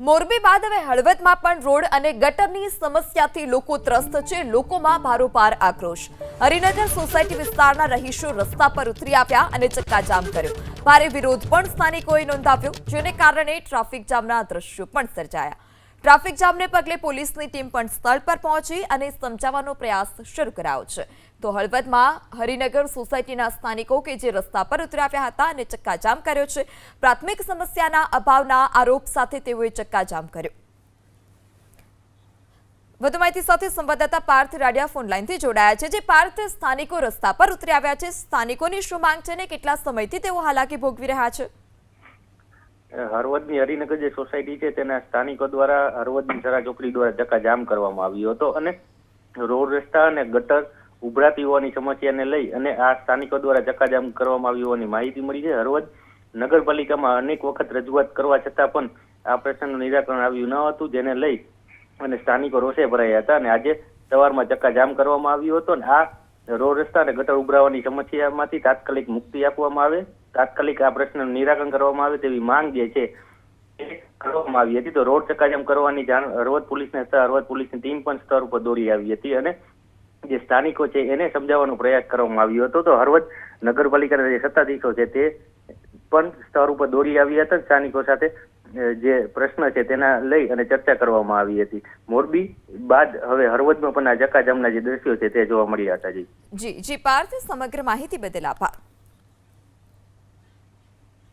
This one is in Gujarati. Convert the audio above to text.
મોરબી બાદ હવે હળવદમાં પણ રોડ અને ગટરની સમસ્યાથી લોકો ત્રસ્ત છે. લોકોમાં ભારોપાર આક્રોશ. હરિનગર સોસાયટી વિસ્તારના રહીશો રસ્તા પર ઉતરી આવ્યા અને ચક્કાજામ કર્યો. ભારે વિરોધ પણ સ્થાનિકોએ નોંધાવ્યો, જેને કારણે ટ્રાફિક જામના દ્રશ્યો પણ સર્જાયા. ટ્રાફિક જામને પગલે પોલીસની ટીમ પણ સ્થળ પર પહોંચી અને સમજાવવાનો પ્રયાસ શરૂ કરાયો છે. તો હળવદમાં હરિનગર સોસાયટીના સ્થાનિકો કે જે રસ્તા પર ઉતરાવ્યા હતા અને ચક્કાજામ કર્યો છે, પ્રાથમિક સમસ્યાના અભાવના આરોપ સાથે તેઓએ ચક્કાજામ કર્યો. વધુ માહિતી સાથે સંવાદદાતા પાર્થ રાડિયા ફોન લાઈનથી જોડાયા છે. જે પાર્થ, સ્થાનિકો રસ્તા પર ઉતરી આવ્યા છે. સ્થાનિકોની શું માંગ છે ને કેટલા સમયથી તેઓ હાલાકી ભોગવી રહ્યા છે? હળવદની હરિનગર જે સોસાયટી છે તેના સ્થાનિકો દ્વારા હળવદની સરા ચોકડી દ્વારા ચક્કાજામ કરવામાં આવ્યો હતો અને રોડ રસ્તા અને ગટર ઉભરાતી હોવાની સમસ્યાને લઈ અને આ સ્થાનિકો દ્વારા ચક્કાજામ કરવામાં આવ્યું હોવાની માહિતી મળી છે. હળવદ નગરપાલિકામાં અનેક વખત રજૂઆત કરવા છતાં પણ આ પ્રશ્નનું નિરાકરણ આવ્યું ન હતું, જેને લઈ અને સ્થાનિકો રોષે ભરાયા હતા અને આજે સવારમાં ચક્કાજામ કરવામાં આવ્યું હતું અને આ રોડ રસ્તા અને ગટર ઉભરાવાની સમસ્યામાંથી તાત્કાલિક મુક્તિ આપવામાં આવે. તાત્કાલિક આ પ્રશ્નનું નિરાકરણ કરવામાં આવે તેવી માંગ જે છે કરવામાં આવી હતી. તો રોડ ચકાજમ કરવાની જાણ હળવદ પોલીસને હળવદ પોલીસની ટીમ પણ સ્તર ઉપર દોડી આવી હતી અને જે સ્થાનિકો છે એને સમજાવવાનો પ્રયાસ કરવામાં આવ્યો હતો. તો હળવદ નગરપાલિકાના જે સત્તાધીશો છે તે પણ સ્તર ઉપર દોડી આવ્યા હતા. સ્થાનિકો સાથે જે પ્રશ્ન છે તેના લઈ અને ચર્ચા કરવામાં આવી હતી. મોરબી બાદ હવે હળવદમાં પણ આ ચકાજમના જે દ્રશ્યો છે તે જોવા મળ્યા હતા. જી જી, પાર્થ, સમગ્ર માહિતી બદલ આભાર.